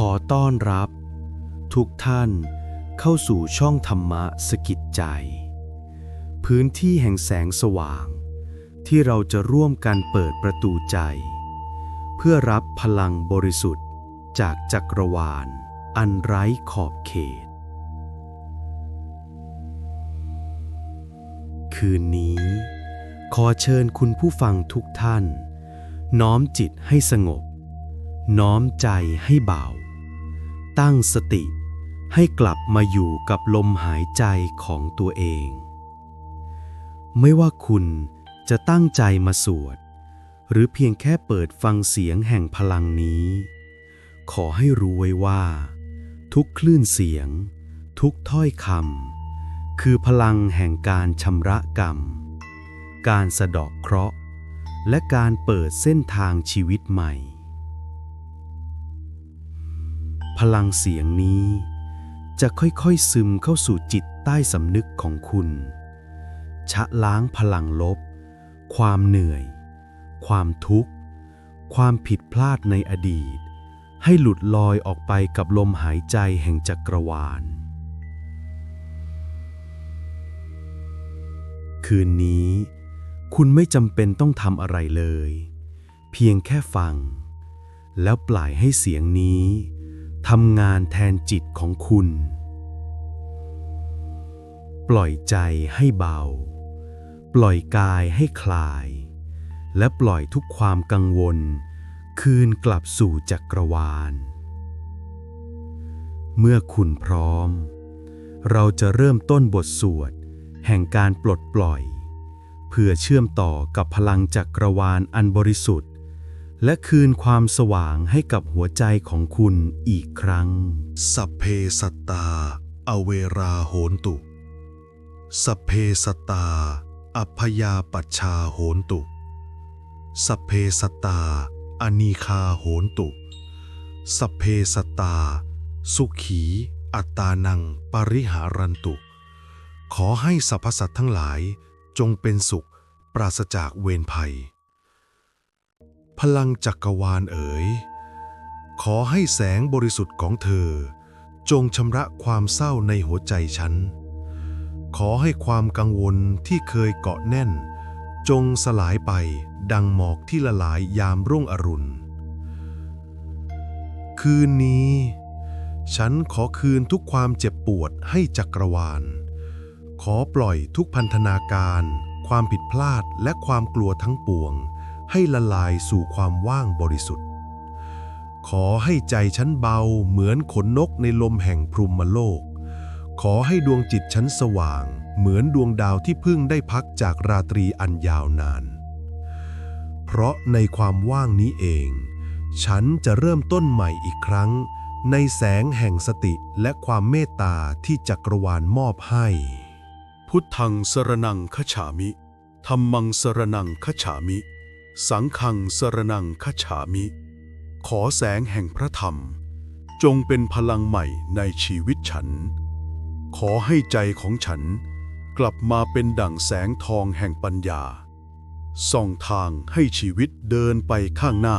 ขอต้อนรับ ทุกท่านเข้าสู่ช่องธรรมะสกิดใจ พื้นที่แห่งแสงสว่าง ที่เราจะร่วมกันเปิดประตูใจ เพื่อรับพลังบริสุทธิ์จากจักรวาล อันไร้ขอบเขต คืนนี้ ขอเชิญคุณผู้ฟังทุกท่าน น้อมจิตให้สงบน้อมใจให้เบา ตั้งสติ ให้กลับมาอยู่กับลมหายใจของตัวเอง ไม่ว่าคุณจะตั้งใจมาสวด หรือเพียงแค่เปิดฟังเสียงแห่งพลังนี้ ขอให้รู้ไว้ว่า ทุกคลื่นเสียง ทุกถ้อยคำคือพลังแห่งการชำระกรรม การสะดอกเคราะห์ และการเปิดเส้นทางชีวิตใหม่ พลังเสียงนี้ จะค่อยๆซึมเข้าสู่จิตใต้สำนึกของคุณ ชะล้างพลังลบ ความเหนื่อย ความทุกข์ ความผิดพลาดในอดีต ให้หลุดลอยออกไปกับลมหายใจแห่งจักรวาล คืนนี้คุณไม่จำเป็นต้องทำอะไรเลย เพียงแค่ฟัง แล้วปล่อยให้เสียงนี้ ทำงานแทนจิตของคุณ ปล่อยใจให้เบา ปล่อยกายให้คลาย และปล่อยทุกความกังวล คืนกลับสู่จักรวาล เมื่อคุณพร้อม เราจะเริ่มต้นบทสวด แห่งการปลดปล่อย เพื่อเชื่อมต่อกับพลังจักรวาลอันบริสุทธิ์ และคืนความสว่างให้กับหัวใจของคุณอีกครั้ง สัพเพสัตตา อเวราโหนตุ สัพเพสัตตา อัพยาปัชชาโหนตุ สัพเพสัตตา อนีคาโหนตุ สัพเพสัตตา สุขี อัตตานัง ปริหารันตุ ขอให้สรรพสัตว์ทั้งหลายจงเป็นสุข ปราศจากเวรภัย พลังจักรวาลเอ๋ย ขอให้แสงบริสุทธิ์ของเธอ จงชำระความเศร้าในหัวใจฉัน ขอให้ความกังวลที่เคยเกาะแน่น จงสลายไปดังหมอกที่ละลายยามรุ่งอรุณ คืนนี้ ฉันขอคืนทุกความเจ็บปวดให้จักรวาล ขอปล่อยทุกพันธนาการ ความผิดพลาดและความกลัวทั้งปวง ให้ละลายสู่ความว่างบริสุทธิ์ ขอให้ใจฉันเบาเหมือนขนนกในลมแห่งพรุมโลก ขอให้ดวงจิตฉันสว่าง เหมือนดวงดาวที่เพิ่งได้พักจากราตรีอันยาวนาน เพราะในความว่างนี้เอง ฉันจะเริ่มต้นใหม่อีกครั้ง ในแสงแห่งสติและความเมตตาที่จักรวาลมอบให้ พุทธังสรนังคฉามิธรรมังสรนังคฉามิ สังฆังสรนังคฉามิ ขอแสงแห่งพระธรรม จงเป็นพลังใหม่ในชีวิตฉัน ขอให้ใจของฉันกลับมาเป็นดั่งแสงทองแห่งปัญญา ส่องทางให้ชีวิตเดินไปข้างหน้า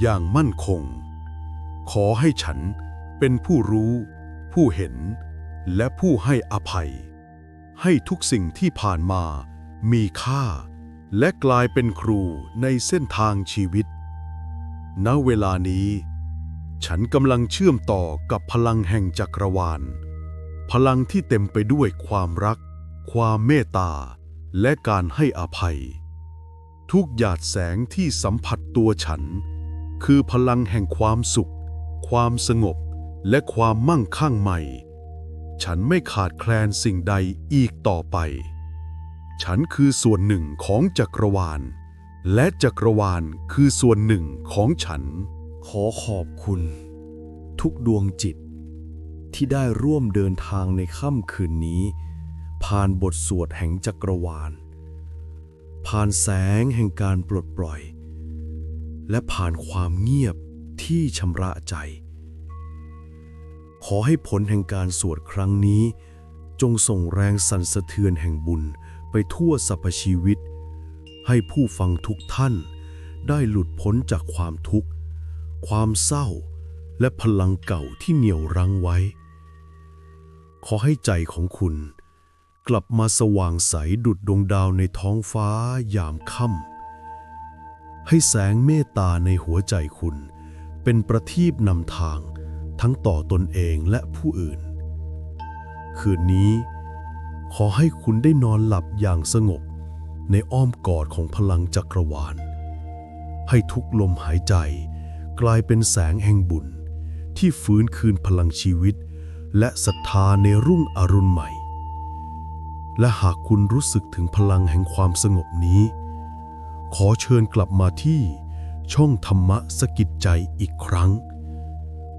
อย่างมั่นคง ขอให้ฉันเป็นผู้รู้ ผู้เห็น และผู้ให้อภัย ให้ทุกสิ่งที่ผ่านมามีค่า และกลายเป็นครูในเส้นทางชีวิต ณ เวลานี้ ฉันกำลังเชื่อมต่อกับพลังแห่งจักรวาล พลังที่เต็มไปด้วยความรัก ความเมตตา และการให้อภัย ทุกหยาดแสงที่สัมผัสตัวฉัน คือพลังแห่งความสุข ความสงบ และความมั่งคั่งใหม่ ฉันไม่ขาดแคลนสิ่งใดอีกต่อไป ฉันคือส่วนหนึ่งของจักรวาล และจักรวาลคือส่วนหนึ่งของฉัน ขอขอบคุณ ทุกดวงจิต ที่ได้ร่วมเดินทางในค่ำคืนนี้ ผ่านบทสวดแห่งจักรวาล ผ่านแสงแห่งการปลดปล่อย และผ่านความเงียบที่ชำระใจ ขอให้ผลแห่งการสวดครั้งนี้ จงส่งแรงสั่นสะเทือนแห่งบุญ ไปทั่วสรรพชีวิต ให้ผู้ฟังทุกท่าน ได้หลุดพ้นจากความทุกข์ ความเศร้า และพลังเก่าที่เหนี่ยวรั้งไว้ ขอให้ใจของคุณ กลับมาสว่างใสดุดดวงดาวในท้องฟ้ายามค่ำให้แสงเมตตาในหัวใจคุณ เป็นประทีปนำทางทั้งต่อตนเองและผู้อื่น คืนนี้ ขอให้คุณได้นอนหลับอย่างสงบ ในอ้อมกอดของพลังจักรวาล ให้ทุกลมหายใจ กลายเป็นแสงแห่งบุญ ที่ฟื้นคืนพลังชีวิต และศรัทธาในรุ่งอรุณใหม่ และหากคุณรู้สึกถึงพลังแห่งความสงบนี้ ขอเชิญกลับมาที่ช่องธรรมะสกิดใจอีกครั้ง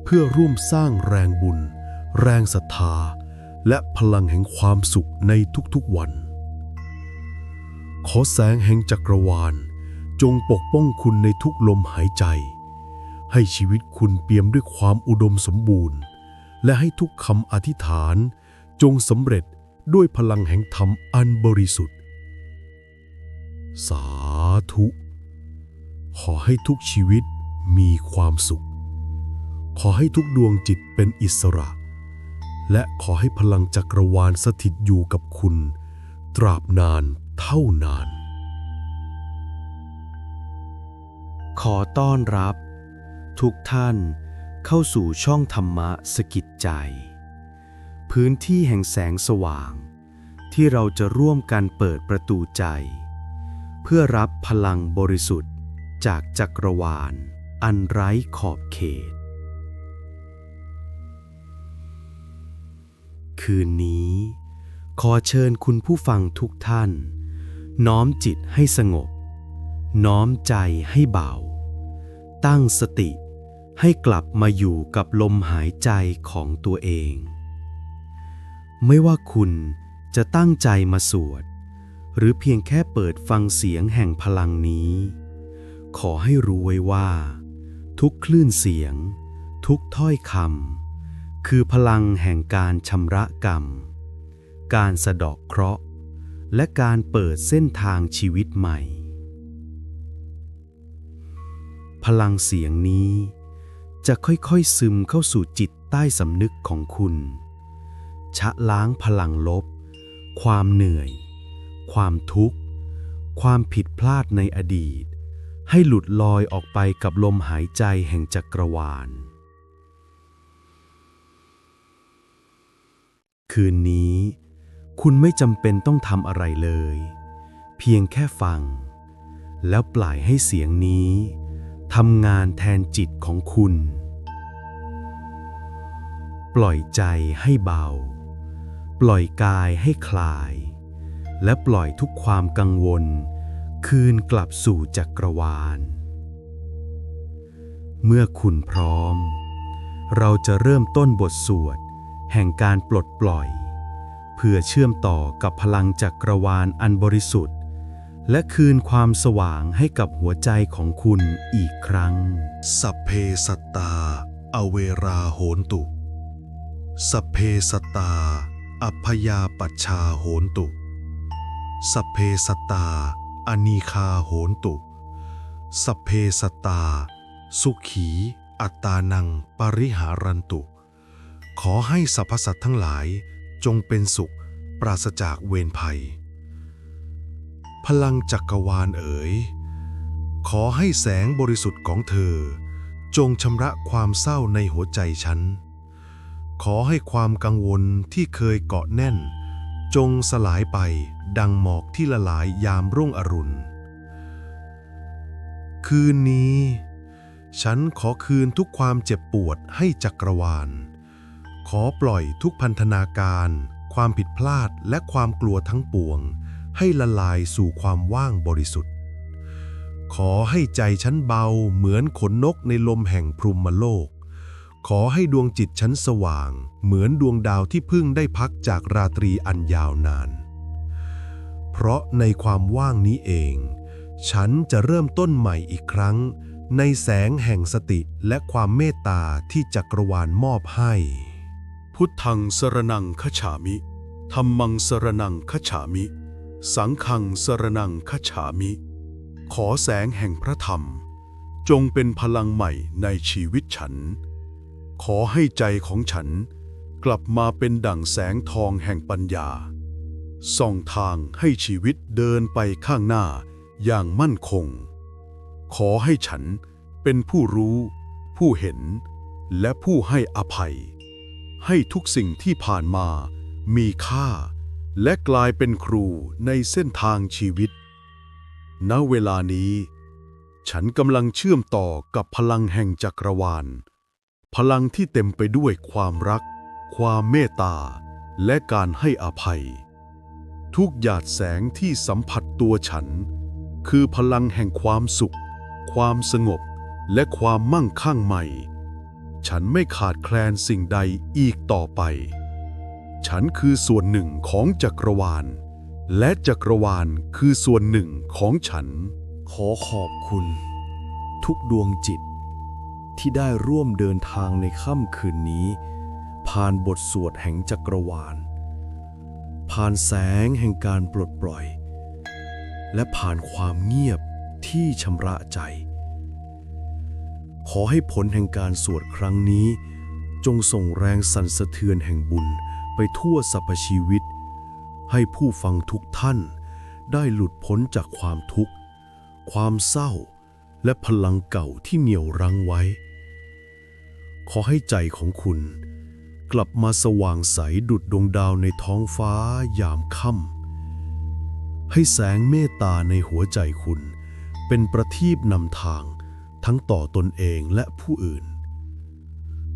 เพื่อร่วมสร้างแรงบุญ แรงศรัทธา และพลังแห่งความสุขในทุกๆวัน ขอแสงแห่งจักรวาล จงปกป้องคุณในทุกลมหายใจ ให้ชีวิตคุณเปี่ยมด้วยความอุดมสมบูรณ์ และให้ทุกคำอธิษฐาน จงสำเร็จด้วยพลังแห่งธรรมอันบริสุทธิ์ สาธุ ขอให้ทุกชีวิตมีความสุข ขอให้ทุกดวงจิตเป็นอิสระ และขอให้พลังจักรวาลสถิตอยู่กับคุณ ตราบนานเท่านาน ขอต้อนรับ ทุกท่านเข้าสู่ช่องธรรมะสกิดใจ พื้นที่แห่งแสงสว่าง ที่เราจะร่วมกันเปิดประตูใจ เพื่อรับพลังบริสุทธิ์จากจักรวาล อันไร้ขอบเขต คืนนี้ ขอเชิญคุณผู้ฟังทุกท่าน น้อมจิตให้สงบ น้อมใจให้เบา ตั้งสติให้กลับมาอยู่กับลมหายใจของตัวเอง ไม่ว่าคุณจะตั้งใจมาสวด หรือเพียงแค่เปิดฟังเสียงแห่งพลังนี้ ขอให้รู้ไว้ว่า ทุกคลื่นเสียง ทุกถ้อยคำ คือพลังแห่งการชำระกรรม การสะเดอกเคราะห์ และการเปิดเส้นทางชีวิตใหม่ พลังเสียงนี้จะค่อยๆซึมเข้าสู่จิตใต้สำนึกของคุณ ชะล้างพลังลบ ความเหนื่อย ความทุกข์ ความผิดพลาดในอดีต ให้หลุดลอยออกไปกับลมหายใจแห่งจักรวาล คืนนี้ คุณไม่จำเป็นต้องทำอะไรเลย เพียงแค่ฟัง แล้วปล่อยให้เสียงนี้ทำงานแทนจิตของคุณ ปล่อยใจให้เบา ปล่อยกายให้คลาย และปล่อยทุกความกังวล คืนกลับสู่จักรวาล เมื่อคุณพร้อม เราจะเริ่มต้นบทสวด แห่งการปลดปล่อย เพื่อเชื่อมต่อกับพลังจักรวาลอันบริสุทธิ์ และคืนความสว่างให้กับหัวใจของคุณอีกครั้ง สัพเพสัตตา อเวราโหนตุ สัพเพสัตตา อัพยาปัชชาโหนตุ สัพเพสัตตา อนีคาโหนตุ สัพเพสัตตา สุขี อัตตานัง ปริหารันตุ ขอให้สรรพสัตว์ทั้งหลายจงเป็นสุขปราศจากเวรภัย พลังจักรวาลเอ๋ย ขอให้แสงบริสุทธิ์ของเธอ จงชำระความเศร้าในหัวใจฉัน ขอให้ความกังวลที่เคยเกาะแน่น จงสลายไปดังหมอกที่ละลายยามรุ่งอรุณ คืนนี้ ฉันขอคืนทุกความเจ็บปวดให้จักรวาล ขอปล่อยทุกพันธนาการ ความผิดพลาดและความกลัวทั้งปวง ให้ละลายสู่ความว่างบริสุทธิ์ ขอให้ใจฉันเบาเหมือนขนนกในลมแห่งพรุมโลก ขอให้ดวงจิตฉันสว่าง เหมือนดวงดาวที่เพิ่งได้พักจากราตรีอันยาวนาน เพราะในความว่างนี้เอง ฉันจะเริ่มต้นใหม่อีกครั้งในแสงแห่งสติและความเมตตาที่จักรวาลมอบให้ พุทธังสรนังคฉามิธรรมังสรนังคฉามิ สังฆังสรนังคฉามิ ขอแสงแห่งพระธรรม จงเป็นพลังใหม่ในชีวิตฉัน ขอให้ใจของฉันกลับมาเป็นดั่งแสงทองแห่งปัญญา ส่องทางให้ชีวิตเดินไปข้างหน้าอย่างมั่นคง ขอให้ฉันเป็นผู้รู้ ผู้เห็น และผู้ให้อภัย ให้ทุกสิ่งที่ผ่านมา มีค่า และกลายเป็นครูในเส้นทางชีวิต ณ เวลานี้ ฉันกำลังเชื่อมต่อกับพลังแห่งจักรวาล พลังที่เต็มไปด้วยความรัก ความเมตตา และการให้อภัย ทุกหยาดแสงที่สัมผัสตัวฉัน คือพลังแห่งความสุข ความสงบ และความมั่งคั่งใหม่ ฉันไม่ขาดแคลนสิ่งใดอีกต่อไป ฉันคือส่วนหนึ่งของจักรวาล และจักรวาลคือส่วนหนึ่งของฉัน ขอขอบคุณ ทุกดวงจิต ที่ได้ร่วมเดินทางในค่ำคืนนี้ ผ่านบทสวดแห่งจักรวาล ผ่านแสงแห่งการปลดปล่อย และผ่านความเงียบที่ชำระใจ ขอให้ผลแห่งการสวดครั้งนี้ จงส่งแรงสั่นสะเทือนแห่งบุญไปทั่วสรรพชีวิต ให้ผู้ฟังทุกท่านได้หลุดพ้นจากความทุกข์ ความเศร้า และพลังเก่าที่เหนี่ยวรั้งไว้ ขอให้ใจของคุณ กลับมาสว่างใสดุดดวงดาวในท้องฟ้ายามค่ำให้แสงเมตตาในหัวใจคุณ เป็นประทีปนำทาง ทั้งต่อตนเองและผู้อื่น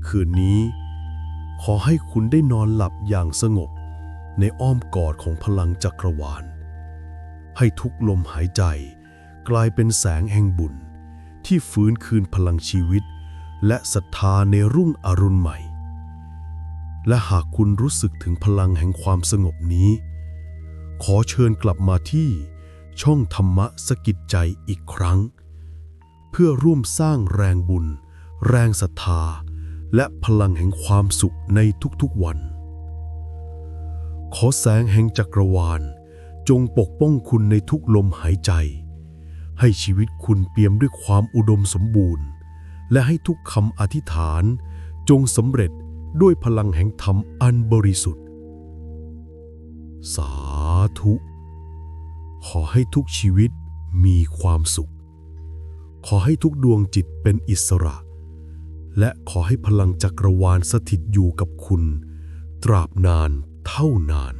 คืนนี้ ขอให้คุณได้นอนหลับอย่างสงบ ในอ้อมกอดของพลังจักรวาล ให้ทุกลมหายใจกลายเป็นแสงแห่งบุญ ที่ฟื้นคืนพลังชีวิต และศรัทธาในรุ่งอรุณใหม่ และหากคุณรู้สึกถึงพลังแห่งความสงบนี้ ขอเชิญกลับมาที่ช่องธรรมะสกิดใจอีกครั้ง เพื่อร่วมสร้างแรงบุญ แรงศรัทธา และพลังแห่งความสุขในทุกๆวัน ขอแสงแห่งจักรวาล จงปกป้องคุณในทุกลมหายใจ ให้ชีวิตคุณเปี่ยมด้วยความอุดมสมบูรณ์ และให้ทุกคำอธิษฐาน จงสำเร็จด้วยพลังแห่งธรรมอันบริสุทธิ์ สาธุ ขอให้ทุกชีวิตมีความสุข ขอให้ทุกดวงจิตเป็นอิสระ และขอให้พลังจักรวาลสถิตอยู่กับคุณ ตราบนานเท่านาน